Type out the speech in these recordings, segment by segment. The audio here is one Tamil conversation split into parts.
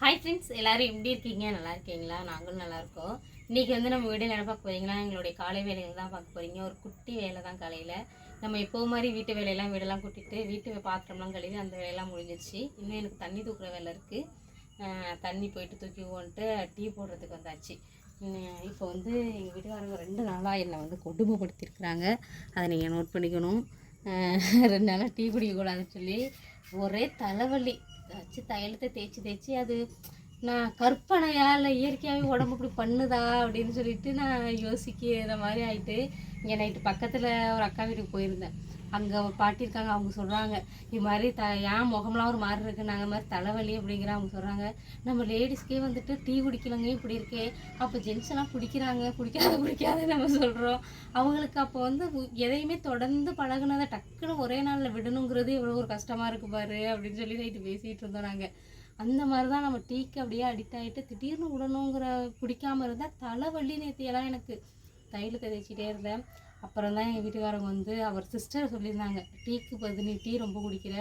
ஹாய் ஃப்ரெண்ட்ஸ் எல்லாரும் எப்படி இருக்கீங்க? நல்லா இருக்கீங்களா? நாங்களும் நல்லாயிருக்கோம் இன்றைக்கி வந்து நம்ம வீடியோ என்ன பார்க்க போகிறீங்களா எங்களுடைய காலை வேலைகள் தான் பார்க்க போகிறீங்க ஒரு குட்டி வேலை தான் காலையில். நம்ம எப்போ மாதிரி வீட்டு வேலையெல்லாம் வீடெல்லாம் கூட்டிகிட்டு வீட்டு பாத்திரம்லாம் கழுவி அந்த வேலையெல்லாம் முடிஞ்சிச்சு இன்னும் எனக்கு தண்ணி தூக்குற வேலை இருக்குது தண்ணி போயிட்டு தூக்கி வந்துட்டு டீ போடுறதுக்கு வந்தாச்சு. இப்போ வந்து எங்கள் வீட்டுக்காரங்க ரெண்டு நாளாக என்னை வந்து கொடுமைப்படுத்தியிருக்கிறாங்க. அதை நீங்கள் நோட் பண்ணிக்கணும். ரெண்டு நாளாக டீ குடிக்கக்கூடாதுன்னு சொல்லி ஒரே தலைவலி. வச்சு தையலத்தை தேய்ச்சி தேய்ச்சி அது நான் கற்பனையா இல்லை இயற்கையாகவே உடம்பு இப்படி பண்ணுதா அப்படின்னு சொல்லிட்டு நான் யோசிக்கிற மாதிரி ஆயிட்டு இங்கே நைட்டு பக்கத்தில் ஒரு அக்கா வீட்டுக்கு போயிருந்தேன். அங்கே பாட்டி இருக்காங்க அவங்க சொல்கிறாங்க இது மாதிரி த ஏன் முகம்லாம் ஒரு மாதிரி இருக்கு? நாங்கள் மாதிரி தலைவலி அப்படிங்கிற அவங்க சொல்கிறாங்க நம்ம லேடிஸ்க்கே வந்துட்டு டீ குடிக்கலங்க இப்படி இருக்கே. அப்போ ஜென்ஸ் எல்லாம் குடிக்கிறாங்க குடிக்காத குடிக்காத நம்ம சொல்கிறோம் அவங்களுக்கு அப்போ வந்து எதையுமே தொடர்ந்து பழகுனதை டக்குன்னு ஒரே நாளில் விடணுங்கிறது எவ்வளோ ஒரு கஷ்டமாக இருக்கு பாரு அப்படின்னு சொல்லி நைட்டு பேசிகிட்டு இருந்தோம் நாங்கள் அந்த மாதிரி தான் நம்ம டீக்கு அப்படியே அடிக்ட் ஆகிட்டு திடீர்னு விடணுங்கிற பிடிக்காம இருந்தால் தலைவலி நேத்தியெல்லாம் எனக்கு. தைலத்தை தேய்ச்சிட்டே இருந்தேன். அப்புறம் தான் எங்கள் வீட்டுக்காரங்க வந்து அவர் சிஸ்டர் சொல்லியிருந்தாங்க டீக்கு பதில் நீ டீ ரொம்ப குடிக்கிற.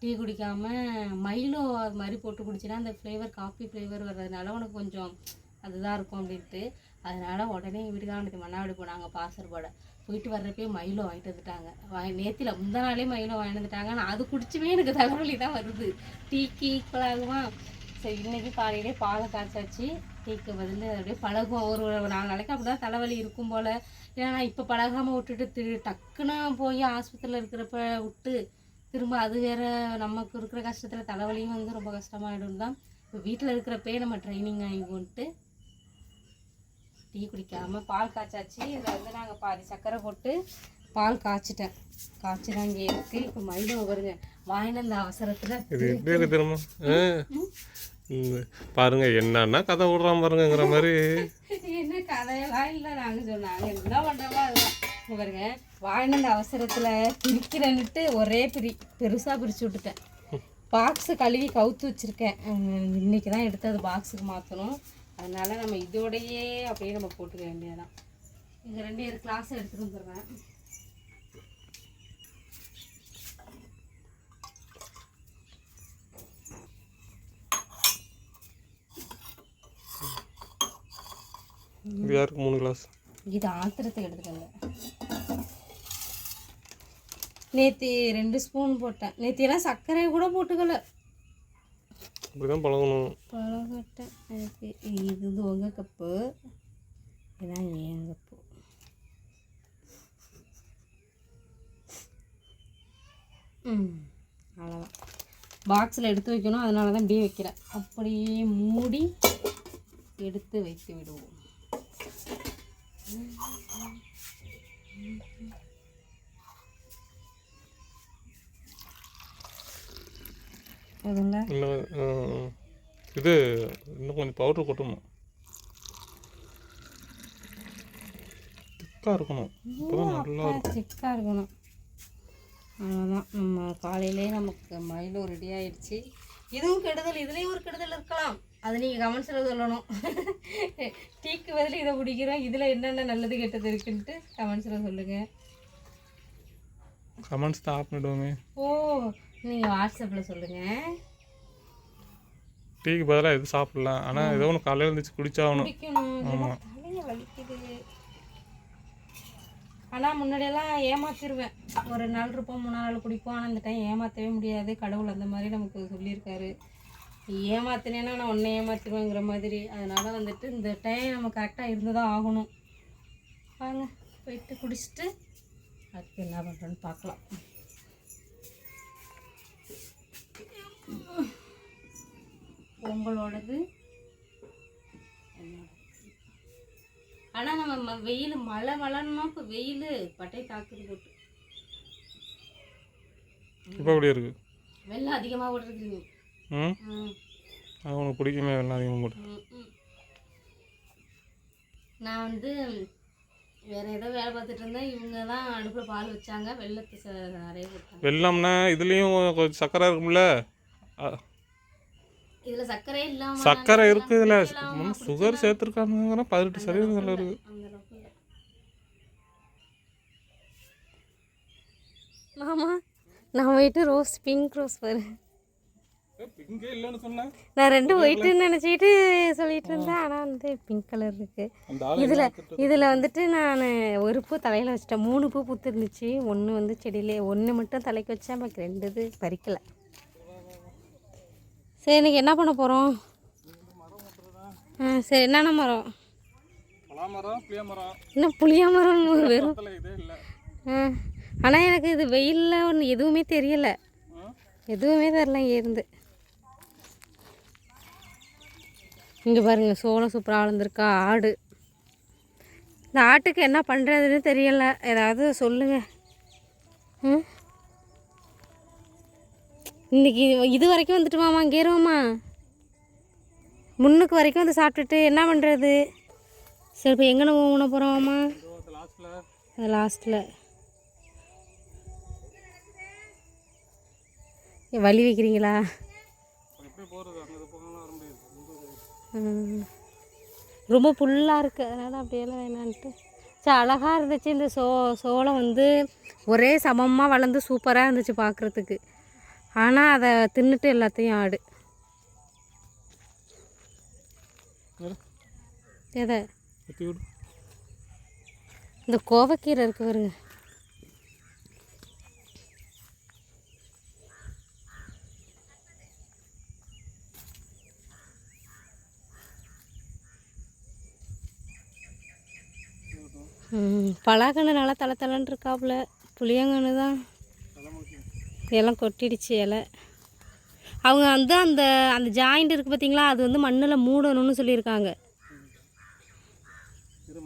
டீ குடிக்காம மைலோ அது மாதிரி போட்டு குடிச்சினா அந்த ஃப்ளேவர் காஃபி ஃப்ளேவர் வர்றதுனால உனக்கு கொஞ்சம் அதுதான் இருக்கும் அப்படின்ட்டு. அதனால உடனே எங்கள் வீட்டுக்காரனுக்கு மண்ணாடு போனாங்க பாசர்போட போயிட்டு வர்றப்பே மயிலோ வாங்கிட்டு வந்துட்டாங்க. வாங்கி நேத்தியில் முந்த நாளே மயிலோ வாங்கிட்டு வந்துட்டாங்க. நான் அது குடிச்சுமே எனக்கு தலைவலி தான் வருது. டீக்கு ஈக்குவலாகுமா சரி இன்னைக்கு காலையிலே பாலை காய்ச்சாச்சு. டீக்கு பதில் அப்படியே பழகும். ஒரு ஒரு நாலு நாளைக்கு அப்படி தான் தலைவலி இருக்கும் போல். ஏன்னா நான் இப்போ பழகாமல் விட்டுட்டு திரு டக்குன்னு போய் ஆஸ்பத்திரியில் இருக்கிறப்ப விட்டு திரும்ப அது வேற நமக்கு இருக்கிற கஷ்டத்தில் தலைவலியும் வந்து ரொம்ப கஷ்டமாயிடும் தான். இப்போ வீட்டில் இருக்கிறப்பே நம்ம ட்ரைனிங் ஆகி டீ குடிக்காம பால் காய்ச்சாச்சு. இதில் வந்து நாங்கள் பாதி சர்க்கரை போட்டு பால் காய்ச்சிட்டேன். காய்ச்சி தான் இங்கே இருக்குது இப்போ மைதம் வருங்க. வாங்கின அந்த அவசரத்தில் இது. பாருங்க என்னன்னா கதை விடுறான் பாருங்கங்கிற மாதிரி. என்ன கதையெல்லாம் இல்லை நாங்கள் சொன்னாங்க என்ன பண்ணுறோமோ அதுதான். இங்க பாருங்க அந்த அவசரத்தில் பிரிக்கிறேன்னுட்டு ஒரே பிரி பெருசாக பிரித்து விட்டுட்டேன். பாக்ஸு கழுவி கவுத்து வச்சுருக்கேன். இன்னைக்கு தான் எடுத்து அது பாக்ஸுக்கு மாற்றணும் அதனால நம்ம இதோடையே அப்படியே நம்ம போட்டுக்க வேண்டியதான் இங்கே ரெண்டு பேர் கிளாஸ் எடுத்துகிட்டு வந்துடுறேன். இது யாருக்கு மூணு கிளாஸ் இது ஆத்திரத்துக்கு எடுத்துட்டு வந்தேன் நேத்தி ரெண்டு ஸ்பூன் போட்டேன். நேத்தி எல்லாம் சர்க்கரையை கூட போட்டுக்கல. இப்படிதான் பழகணும். பழகட்டேன். எனக்கு இது உங்கள் கப்பு. இதான் என் கப்பு. ம் அவ்வளோதான் பாக்ஸில் எடுத்து வைக்கணும். அதனால தான் இப்படியே வைக்கிறேன். அப்படியே மூடி எடுத்து வைத்து விடுவோம். இது இன்னும் கொஞ்சம் பவுடர் கொட்டணும். திக்காக இருக்கணும். நல்லா சிக்காக இருக்கணும். அவ்வளோதான் நம்ம காலையிலே நமக்கு மயிலும் ரெடி ஆயிடுச்சு. இதுவும் கெடுதல் இதுலேயும் ஒரு கெடுதல் இருக்கலாம். அது நீங்கள் கமெண்ட்ஸில் சொல்லணும். டீக்கு பதில் இதை பிடிக்கிறோம் இதில் என்னென்ன நல்லது கெட்டது இருக்குன்ட்டு கமெண்ட்ஸில் சொல்லுங்கள் கமெண்ட்ஸ் தான் பண்ணிடுவோமே ஓ நீங்கள் வாட்ஸ்அப்பில் சொல்லுங்கள் டீக்கு பதிலாக எது சாப்பிடலாம். ஆனால் ஏதோ ஒன்று காலையில் இருந்துச்சு குடிச்சாகணும். வலிக்குது. ஆனால் முன்னாடியெல்லாம் ஏமாத்திருவேன். ஒரு நாள் இருப்போம் மூணு நாள் குடிப்போம். ஆனால் அந்த டைம் ஏமாற்றவே முடியாது. கடவுள் அந்த மாதிரி நமக்கு சொல்லியிருக்காரு. ஏமாத்தினேன்னா நான் உன்னை ஏமாத்திருவேங்கிற மாதிரி. அதனால வந்துட்டு இந்த டைம் நம்ம கரெக்டாக இருந்து தான் ஆகணும். வாங்க போயிட்டு குடிச்சிட்டு அடுத்து என்ன பண்ணுறோன்னு பார்க்கலாம். உங்களோடது ஆனால் நம்ம வெயில் மழை மழைன்னா இப்போ வெயில் பட்டை தாக்குது போட்டு. இப்போ இருக்குது வெள்ளம் அதிகமாக விட்டுருக்குங்க ம்? அது உனக்கு பிடிக்குமே எல்லாம் அதிகமாக போட்டு. நான் வந்து வேற ஏதோ வேலை பார்த்துட்டு இருந்தேன். இவங்க தான் அடுப்பில் பால் வச்சாங்க. வெள்ளத்தை நிறைய வெள்ளம்னா இதுலேயும் கொஞ்சம் சக்கரை இருக்கும்ல? இதில் சர்க்கரையே இல்லாமல் சக்கரை இருக்கு இதில். சுகர் சேர்த்துருக்காங்க பதினெட்டு சதவீதம் இருக்கு. மாமா நான் போயிட்டு ரோஸ் பிங்க் ரோஸ் பாரு. நான் ரெண்டு ஒயிட்டுன்னு நினச்சிட்டு சொல்லிட்டு இருந்தேன். ஆனால் வந்து பிங்க் கலர் இருக்குது இதில் இதில் வந்துட்டு நான் ஒரு பூ தலையில் வச்சிட்டேன். மூணு பூ பூத்து இருந்துச்சு ஒன்று வந்து செடியிலே ஒன்று மட்டும் தலைக்கு வச்சேன். பாக்கி ரெண்டு இது பறிக்கலை. சரி இன்னைக்கு என்ன பண்ண போகிறோம் ஆ சரி என்னென்ன மரம்? பலாமரம் புளிய மரம் என்ன புளியா மரம் வெறும் ஆ ஆனால் எனக்கு இது வெயிலில் ஒன்று எதுவுமே தெரியலை. எதுவுமே தெரில இருந்து இங்கே பாருங்க சோளம் சூப்பராக வளர்ந்துருக்கா ஆடு. இந்த ஆட்டுக்கு என்ன பண்ணுறதுன்னு தெரியல. ஏதாவது சொல்லுங்கள் ம்? இன்றைக்கி இது வரைக்கும் வந்துட்டுமாம்மா இங்கேருவோம்மா முன்னுக்கு வரைக்கும் வந்து சாப்பிட்டுட்டு என்ன பண்ணுறது சரி இப்போ எங்கே நம்ம ஊன போகிறோம்மா அது லாஸ்ட்டில் வழி வைக்கிறீங்களா எப்படி போகிறது அங்கே போகணும்னு வர முடியாது ம். ரொம்ப புல்லாக இருக்குது அதனால் அப்படியெல்லாம் வேணான்ட்டு. சரி அழகாக இருந்துச்சு இந்த சோ சோளம் வந்து. ஒரே சமமாக வளர்ந்து சூப்பராக இருந்துச்சு பார்க்குறதுக்கு ஆனால் அதை தின்னுட்டு எல்லாத்தையும் ஆடு. எதை? இந்த கோவக்கீரை இருக்கு பாருங்க ம், பலாக்கன்று நல்லா தலை தலைன்னு இருக்காப்புல. புளியங்கன்று தான். எல்லாம் கொட்டிடுச்சு இலை. அவங்க வந்து அந்த அந்த ஜாயிண்ட் இருக்குது பார்த்தீங்களா அது வந்து மண்ணில் மூடணும்னு சொல்லியிருக்காங்க. இது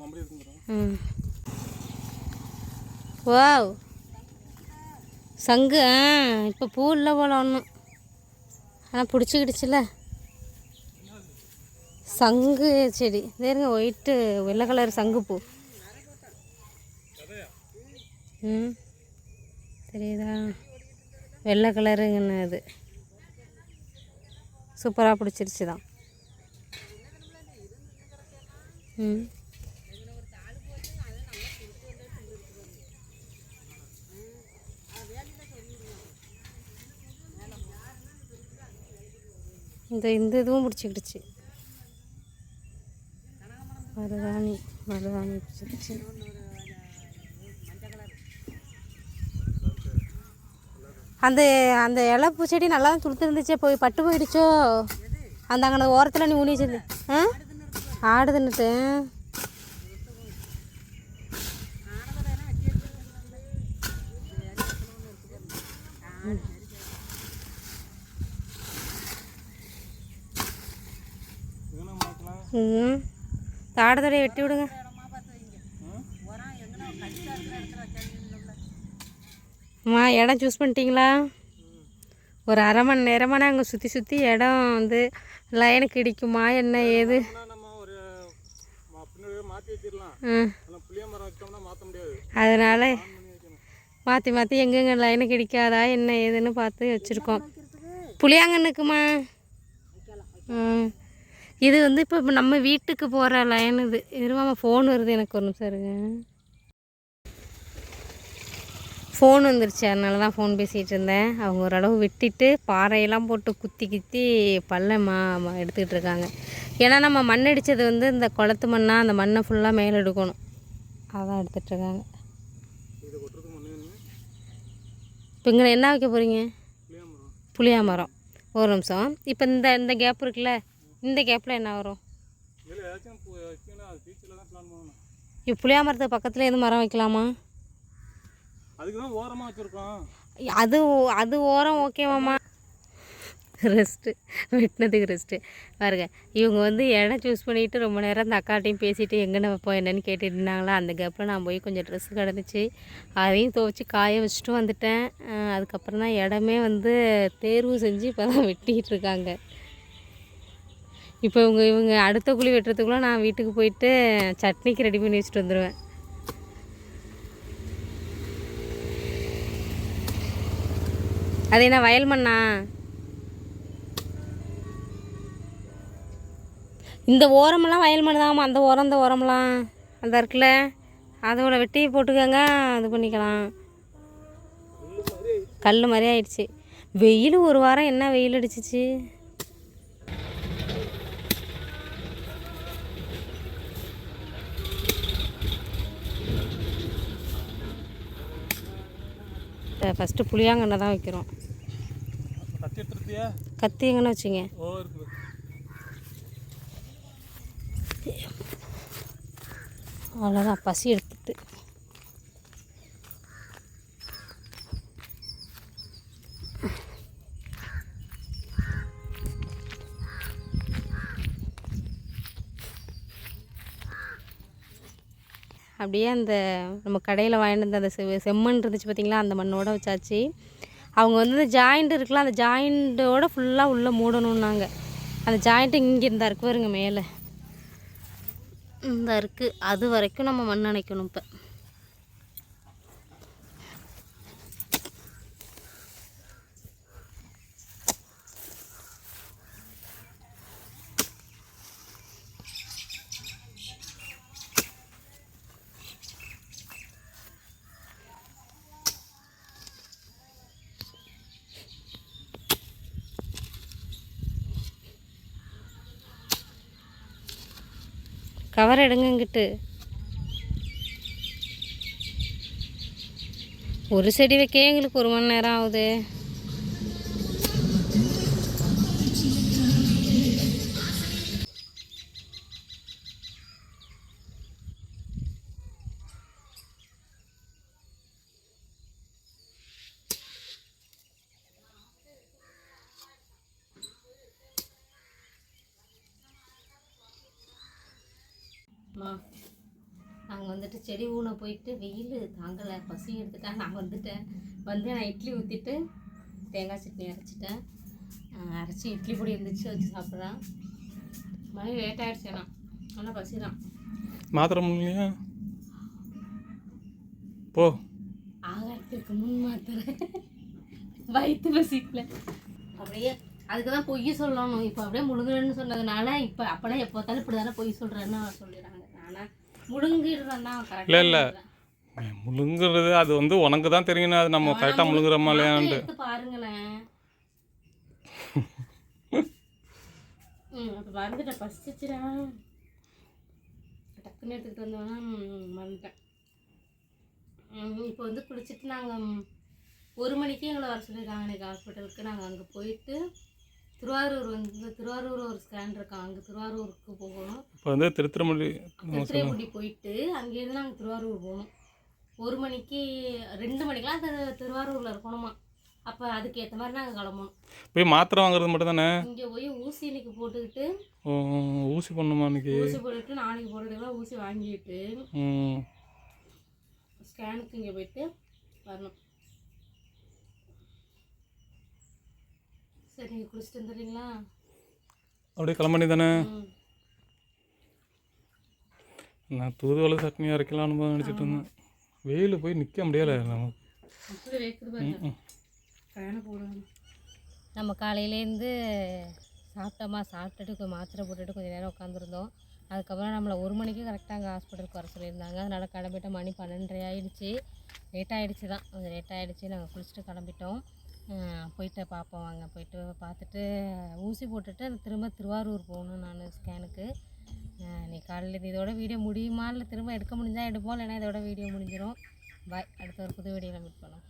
சங்கு ஆ இப்போ பூ இல்லை போல ஒன்றும் ஆனால் பிடிச்சிக்கிடுச்சுல. சங்கு செடி. தேருங்க ஒயிட்டு வெள்ளை கலர் சங்கு பூ. ம். தெரியுதா? வெள்ளை கலருங்கன்னு அது. சூப்பராக பிடிச்சிருச்சு தான். ம். இந்த இந்த இதுவும் பிடிச்சிக்கிடுச்சு. மருதாணி மருதாணி பிடிச்சிருச்சு. அந்த அந்த இலை பூச்செடி நல்லா தான் துளுத்து இருந்துச்சே போய் பட்டு போயிடுச்சோ? அந்த அங்கே ஓரத்தில் நீ ஊனி வச்சிருந்த ஆ? ஆடுதுன்னுட்டு ம் ஆடு ம். தாடத்தோடைய வெட்டி விடுங்க. அம்மா இடம் சூஸ் பண்ணிட்டீங்களா? ஒரு அரை மணி நேரமான அங்கே சுற்றி சுற்றி இடம் வந்து லைனுக்கு இடிக்குமா என்ன ஏது? அதனால் மாற்றி மாற்றி எங்கெங்கே லைனுக்கு இடிக்காதா என்ன ஏதுன்னு பார்த்து வச்சுருக்கோம். புளியாங்கன்னுக்குமா ம் இது வந்து இப்போ நம்ம வீட்டுக்கு போகிற லைன் இது. இருவாமா ஃபோன் வருது எனக்கு ஒரு நிமிஷம் இருங்க. ஃபோன் வந்துருச்சு அதனால தான் ஃபோன் பேசிகிட்டு இருந்தேன் அவங்க ஓரளவு வெட்டிட்டு பாறையெல்லாம் போட்டு குத்தி குத்தி பள்ளமா ம- எடுத்துக்கிட்டு இருக்காங்க ஏன்னா நம்ம மண் அடித்தது வந்து இந்த குளத்து மண்ணாக அந்த மண்ணை ஃபுல்லாக மேலே எடுக்கணும் அதான் எடுத்துகிட்ருக்காங்க இப்போ இங்கே என்ன வைக்க போகிறீங்க புளியா மரம் ஒரு நிமிஷம் இப்போ இந்த இந்த கேப் இருக்குல்ல இந்த கேப்பில் என்ன வரும் இப்போ புளியா மரத்துக்கு பக்கத்தில் எதுவும் மரம் வைக்கலாமா அதுக்கு தான் ஓரமாக வச்சுருக்கோம். அது அது ஓரம் ஓகேவாம்மா ரெஸ்ட்டு வெட்டினதுக்கு ரெஸ்ட்டு பாருங்க இவங்க வந்து இடம் சூஸ் பண்ணிட்டு ரொம்ப நேரம் அந்த அக்காட்டையும் பேசிட்டு நம்ம வைப்போம் என்னன்னு கேட்டுட்டு இருந்தாங்களா? அந்த கேப்பில் நான் போய் கொஞ்சம் ட்ரெஸ் கிடந்துச்சு. அதையும் துவைச்சி காய வச்சுட்டு வந்துட்டேன். அதுக்கப்புறம் தான் இடமே வந்து தேர்வு செஞ்சு இப்போ தான் வெட்டிக்கிட்டு இருக்காங்க. இப்போ இவங்க இவங்க அடுத்த குழி வெட்டுறதுக்குள்ளே நான் வீட்டுக்கு போயிட்டு சட்னிக்கு ரெடி பண்ணி வச்சுட்டு வந்துடுவேன் அது என்ன வயல் மண்ணா? இந்த ஓரமெல்லாம் வயல் மண் தான்மா அந்த ஓரம் இந்த ஓரமெல்லாம். அந்த இருக்குல்ல அதோட வெட்டி போட்டுக்கோங்க இது பண்ணிக்கலாம். கல் மாதிரி ஆயிடுச்சு. வெயில் ஒரு வாரம் என்ன வெயில் அடிச்சிச்சு? ஃபஸ்ட்டு புளியாங்கண்ணை தான் வைக்கிறோம். கத்தி எங்கன்னு வச்சிங்க. அவ்வளோதான் பசி எடுத்துட்டு அப்படியே அந்த நம்ம கடையில் வாங்கிட்டு வந்த அந்த செ செம்மண் இருந்துச்சு பார்த்திங்களா அந்த மண்ணோட வச்சாச்சு. அவங்க வந்து அந்த ஜாயிண்ட் இருக்குல்ல அந்த ஜாயிண்ட்டோட ஃபுல்லாக உள்ளே மூடணுன்னாங்க அந்த ஜாயிண்ட்டு இங்கே இருந்தா இருக்கு பாருங்க மேலே. இந்த இருக்குது அது வரைக்கும் நம்ம மண் அணைக்கணும் இப்போ. கவர் எடுங்கங்கிட்டு ஒரு செடி வைக்க எங்களுக்கு ஒரு மணி நேரம் ஆகுது. அம்மா நாங்கள் வந்துட்டு செடி ஊன போயிட்டு வெயில் தாங்கலை பசி எடுத்துட்டா நான் வந்துட்டேன். வந்து நான் இட்லி ஊற்றிட்டு தேங்காய் சட்னி அரைச்சிட்டேன். அரைச்சி இட்லி பொடி இருந்துச்சு வச்சு சாப்பிட்றேன் மணி லேட் ஆகிடுச்சு ஆனால் ஆனால் பசி தான் மாத்திரை முடியலையா போ. ஆகாரத்துக்கு முன் மாத்திரை. வயிற்று பசிக்கல. அப்படியே அதுக்கு தான் பொய் சொல்லணும். இப்போ அப்படியே முழுங்குறேன்னு சொன்னதுனால இப்போ அப்போனா எப்போ பார்த்தாலும் இப்படி தானே பொய் சொல்கிறேன்னு சொல்லிடுறாங்க. இல்ல, இல்ல. முழுங்குறது அது வந்து உனக்கு தான் தெரியும் அது நம்ம கரெக்டாக முழுங்குறோமா இல்லையான்ட்டு பாருங்களேன். மறந்துட்டேன். பசிச்சுடா டக்குன்னு எடுத்துக்கிட்டு வந்தோன்னா மறந்துட்டேன். இப்போ வந்து குளிச்சுட்டு நாங்கள் ஒரு மணிக்கு எங்களை வர சொல்லியிருக்காங்க. இன்னைக்கு ஹாஸ்பிட்டலுக்கு நாங்கள் அங்கே போயிட்டு திருவாரூர் வந்து திருவாரூர் ஒரு ஸ்கேன் இருக்கான் அங்கே திருவாரூருக்கு போகணும். இப்போ வந்து திருத்திரமொழி திருத்துறைப்பூண்டி போயிட்டு அங்கேருந்து நாங்கள் திருவாரூர் போகணும். ஒரு மணிக்கு ரெண்டு மணிக்கெலாம் திரு திருவாரூரில் இருக்கணுமா? அப்போ அதுக்கு ஏற்ற மாதிரி நாங்கள் கிளம்பணும். போய் மாத்திரை வாங்குறது மட்டும் தானே? இங்கே போய் ஊசி இன்னைக்கு போட்டுக்கிட்டு ஊசி பண்ணுமா இன்னைக்கு? ஊசி போட்டுட்டு நாளைக்கு போட்டுக்கலாம் ஊசி வாங்கிட்டு ஸ்கேனுக்கு இங்கே போயிட்டு வரணும். சரி நீங்கள் குளிச்சுட்டு வந்துடுறீங்களா? அப்படியே கிளம்பி தானே? நான் தூதுவளை சட்னி அரைக்கலாம்னு நினச்சிட்டு இருந்தேன். வெயில் போய் நிற்க முடியலை நமக்கு நம்ம காலையிலேருந்து சாப்பிட்டோமா சாப்பிட்டுட்டு கொஞ்சம் மாத்திரை போட்டுட்டு கொஞ்சம் நேரம் உட்காந்துருந்தோம் அதுக்கப்புறம் நம்மளை ஒரு மணிக்கு கரெக்டாக அங்கே ஹாஸ்பிட்டலுக்கு வர சொல்லியிருந்தாங்க. அதனால் கிளம்பிட்ட மணி பன்னெண்டரை ஆயிடுச்சு. லேட் ஆகிடுச்சு தான் கொஞ்சம் லேட் ஆகிடுச்சு நாங்கள் குளிச்சுட்டு கிளம்பிட்டோம். போயிட்டு பார்ப்போம் வாங்க போயிட்டு பார்த்துட்டு ஊசி போட்டுட்டு திரும்ப திருவாரூர் போகணும் நான் ஸ்கேனுக்கு. நீ காலையில் இதோட வீடியோ முடியுமா இல்லை திரும்ப எடுக்க முடிஞ்சால் எடுப்போம் இல்லைன்னா இதோட வீடியோ முடிஞ்சிடும் பாய். அடுத்த ஒரு புது வீடியோவில் மீட் பண்ணோம்